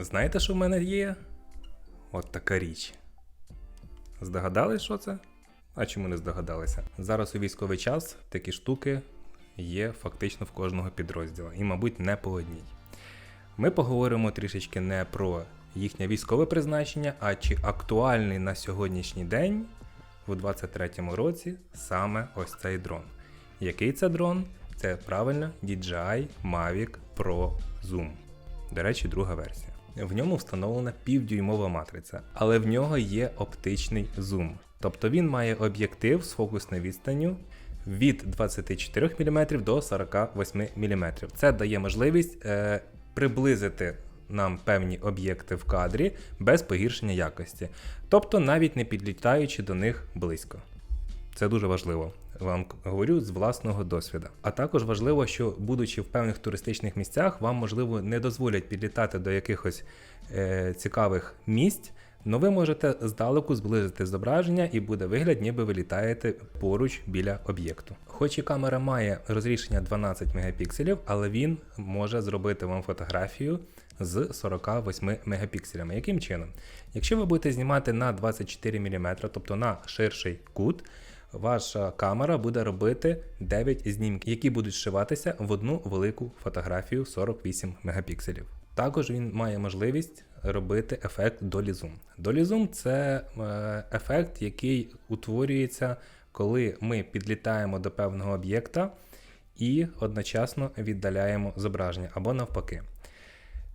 Знаєте, що в мене є? От така річ. Здогадались, що це? А чому не здогадалися? Зараз у військовий час такі штуки є фактично в кожного підрозділу, і, мабуть, не по одній. Ми поговоримо трішечки не про їхнє військове призначення, а чи актуальний на сьогоднішній день, у 23-му році, саме ось цей дрон. Який це дрон? Це правильно DJI Mavic Pro Zoom. До речі, друга версія. В ньому встановлена півдюймова матриця, але в нього є оптичний зум. Тобто він має об'єктив з фокусною відстанню від 24 мм до 48 мм. Це дає можливість е, приблизити нам певні об'єкти в кадрі без погіршення якості, тобто навіть не підлітаючи до них близько. Це дуже важливо. Вам говорю з власного досвіду. А також важливо, що будучи в певних туристичних місцях, вам можливо не дозволять підлітати до якихось е, цікавих місць. Но ви можете здалеку зблизити зображення і буде вигляд, ніби ви літаєте поруч біля об'єкту. Хоч і камера має розрішення 12 мегапікселів, але він може зробити вам фотографію з 48 мегапікселями. Яким чином? Якщо ви будете знімати на 24 мм, тобто на ширший кут, ваша камера буде робити 9 знімків, які будуть зшиватися в одну велику фотографію 48 мегапікселів. Також він має можливість робити ефект Dolly Zoom. Dolly Zoom – це е, ефект, який утворюється, коли ми підлітаємо до певного об'єкта і одночасно віддаляємо зображення або навпаки.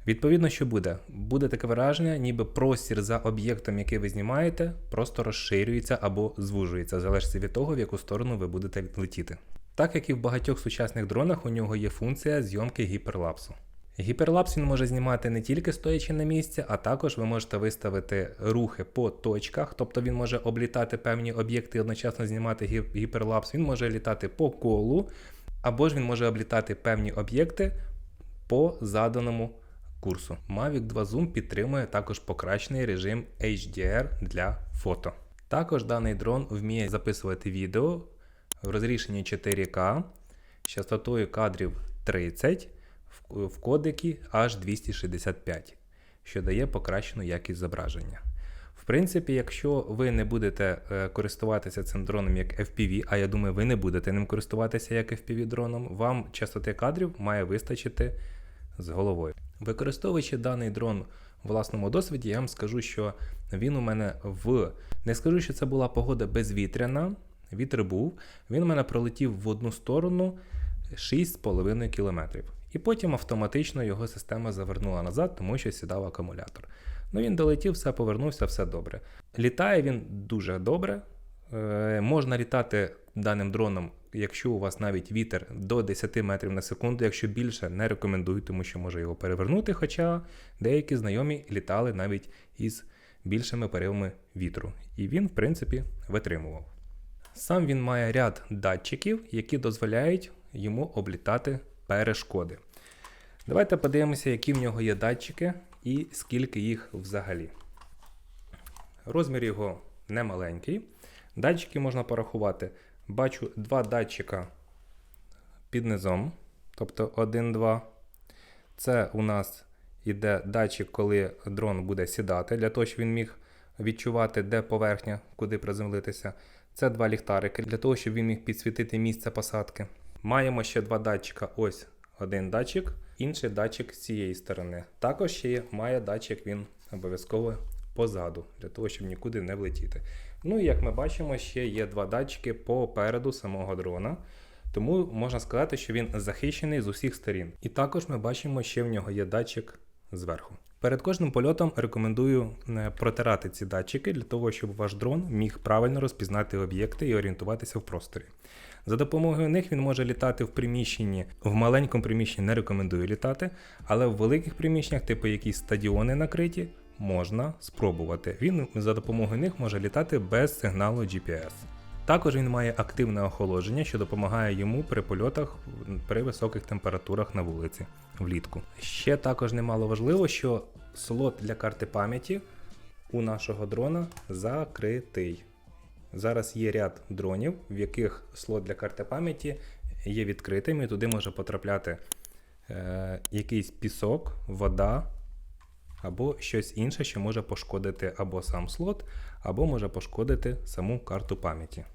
Відповідно, що буде? Буде таке враження, ніби простір за об'єктом, який ви знімаєте, просто розширюється або звужується, залежить від того, в яку сторону ви будете летіти. Так як і в багатьох сучасних дронах, у нього є функція зйомки гіперлапсу. Гіперлапс він може знімати не тільки стоячи на місці, а також ви можете виставити рухи по точках, тобто він може облітати певні об'єкти і одночасно знімати гіперлапс. Він може літати по колу, або ж він може облітати певні об'єкти по заданому курсу. Mavic 2 Zoom підтримує також покращений режим HDR для фото. Також даний дрон вміє записувати відео в розрішенні 4К з частотою кадрів 30 в- кодекі H265, що дає покращену якість зображення. В принципі, якщо ви не будете е, користуватися цим дроном як FPV, а я думаю, ви не будете ним користуватися як FPV дроном, вам частоти кадрів має вистачити з головою. Використовуючи даний дрон в власному досвіді, я вам скажу, що він у мене в не скажу, що це була погода безвітряна, вітер був. Він у мене пролетів в одну сторону 6,5 км. І потім автоматично його система завернула назад, тому що сідав акумулятор. Ну він долетів, все повернувся, все добре. Літає він дуже добре. Е, можна літати даним дроном, якщо у вас навіть вітер до 10 метрів на секунду. Якщо більше, не рекомендую, тому що може його перевернути. Хоча деякі знайомі літали навіть із більшими поривами вітру. І він, в принципі, витримував. Сам він має ряд датчиків, які дозволяють йому облітати перешкоди. Давайте подивимося, які в нього є датчики і скільки їх взагалі. Розмір його немаленький. Датчики можна порахувати. Бачу два датчика під низом, тобто 1-2. Це у нас йде датчик, коли дрон буде сідати, для того, щоб він міг відчувати, де поверхня, куди приземлитися. Це два ліхтарики, для того, щоб він міг підсвітити місце посадки. Маємо ще два датчика. Ось один датчик, інший датчик з цієї сторони. Також ще має датчик він обов'язково позаду, для того, щоб нікуди не влетіти. Ну і як ми бачимо, ще є два датчики попереду самого дрона. Тому можна сказати, що він захищений з усіх сторін. І також ми бачимо, що в нього є датчик зверху. Перед кожним польотом рекомендую е, протирати ці датчики для того, щоб ваш дрон міг правильно розпізнати об'єкти і орієнтуватися в просторі. За допомогою них він може літати в приміщенні. В маленькому приміщенні не рекомендую літати, але в великих приміщеннях, типу якісь стадіони накриті, можна спробувати. Він за допомогою них може літати без сигналу GPS. Також він має активне охолодження, що допомагає йому при польотах при високих температурах на вулиці влітку. Ще також немало важливо, що слот для карти пам'яті у нашого дрона закритий. Зараз є ряд дронів, в яких слот для карти пам'яті є відкритим, і туди може потрапляти е, якийсь пісок, вода або щось інше, що може пошкодити або сам слот, або може пошкодити саму карту пам'яті.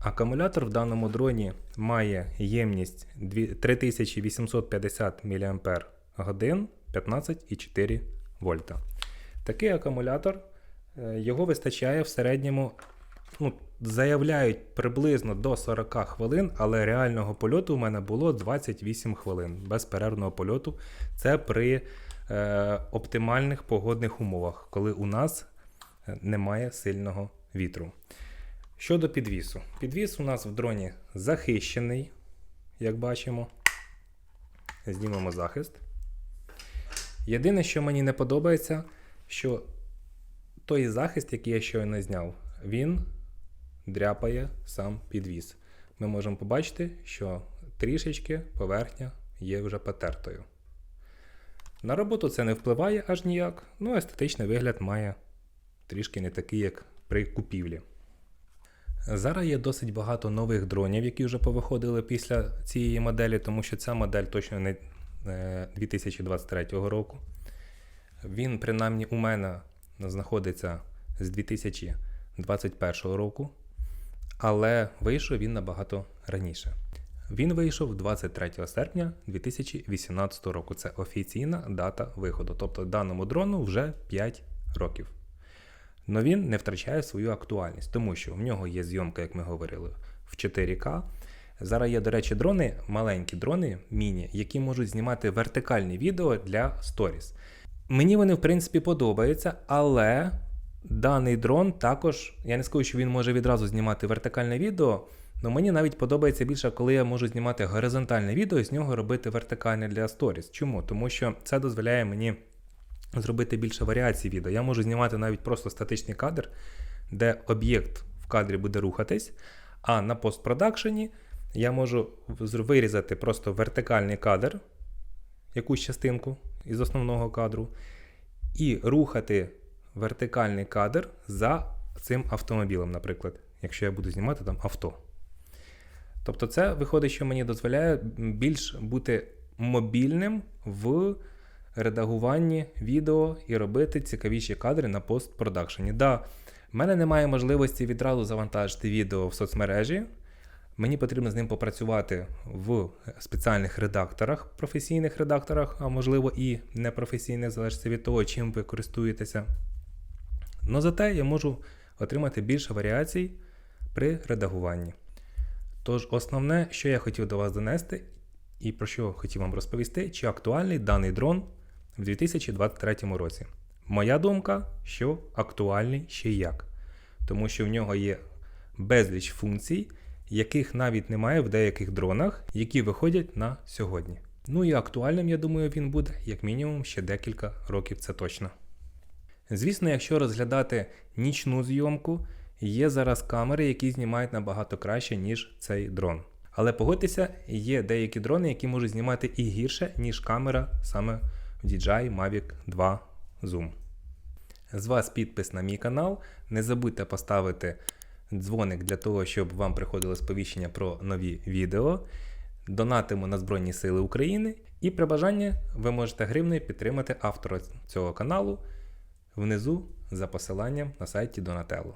Акумулятор в даному дроні має ємність 3850 мАч 15,4 вольта. Такий акумулятор е, його вистачає в середньому, ну, заявляють приблизно до 40 хвилин, але реального польоту у мене було 28 хвилин безперервного польоту. Це при оптимальних погодних умовах, коли у нас е, немає сильного вітру. Щодо підвісу. Підвіс у нас в дроні захищений, як бачимо. Знімемо захист. Єдине, що мені не подобається, що той захист, який я щойно зняв, він дряпає сам підвіс. Ми можемо побачити, що трішечки поверхня є вже потертою. На роботу це не впливає аж ніяк, ну естетичний вигляд має трішки не такий, як при купівлі. Зараз є досить багато нових дронів, які вже повиходили після цієї моделі, тому що ця модель точно не е, 2023 року. Він, принаймні, у мене знаходиться з 2021 року, але вийшов він набагато раніше. Він вийшов 23 серпня 2018 року. Це офіційна дата виходу. Тобто даному дрону вже 5 років. Но він не втрачає свою актуальність, тому що в нього є зйомка, як ми говорили, в 4К. Зараз є, до речі, дрони, маленькі дрони, міні, які можуть знімати вертикальні відео для сторіс. Мені вони, в принципі, подобаються, але даний дрон також, я не скажу, що він може відразу знімати вертикальне відео, але мені навіть подобається більше, коли я можу знімати горизонтальне відео і з нього робити вертикальне для сторіс. Чому? Тому що це дозволяє мені зробити більше варіацій відео. Я можу знімати навіть просто статичний кадр, де об'єкт в кадрі буде рухатись, а на постпродакшені я можу вирізати просто вертикальний кадр, якусь частинку із основного кадру, і рухати вертикальний кадр за цим автомобілем, наприклад, якщо я буду знімати там авто. Тобто, це виходить, що мені дозволяє більш бути мобільним в редагуванні відео і робити цікавіші кадри на постпродакшені. Да, в мене немає можливості відразу завантажити відео в соцмережі. Мені потрібно з ним попрацювати в спеціальних редакторах, професійних редакторах, а можливо і непрофесійних, залежить від того, чим ви користуєтеся. Но зате я можу отримати більше варіацій при редагуванні. Тож, основне, що я хотів до вас донести, і про що хотів вам розповісти, чи актуальний даний дрон в 2023 році. Моя думка, що актуальний ще як, тому що в нього є безліч функцій, яких навіть немає в деяких дронах, які виходять на сьогодні. Ну і актуальним, я думаю, він буде як мінімум ще декілька років, це точно. Звісно, якщо розглядати нічну зйомку, є зараз камери, які знімають набагато краще, ніж цей дрон. Але погодьтеся, є деякі дрони, які можуть знімати і гірше, ніж камера саме в DJI Mavic 2 Zoom. З вас підпис на мій канал. Не забудьте поставити дзвоник для того, щоб вам приходило сповіщення про нові відео. Донатимо на Збройні Сили України. І при бажанні ви можете гривнею підтримати автора цього каналу внизу за посиланням на сайті Donatello.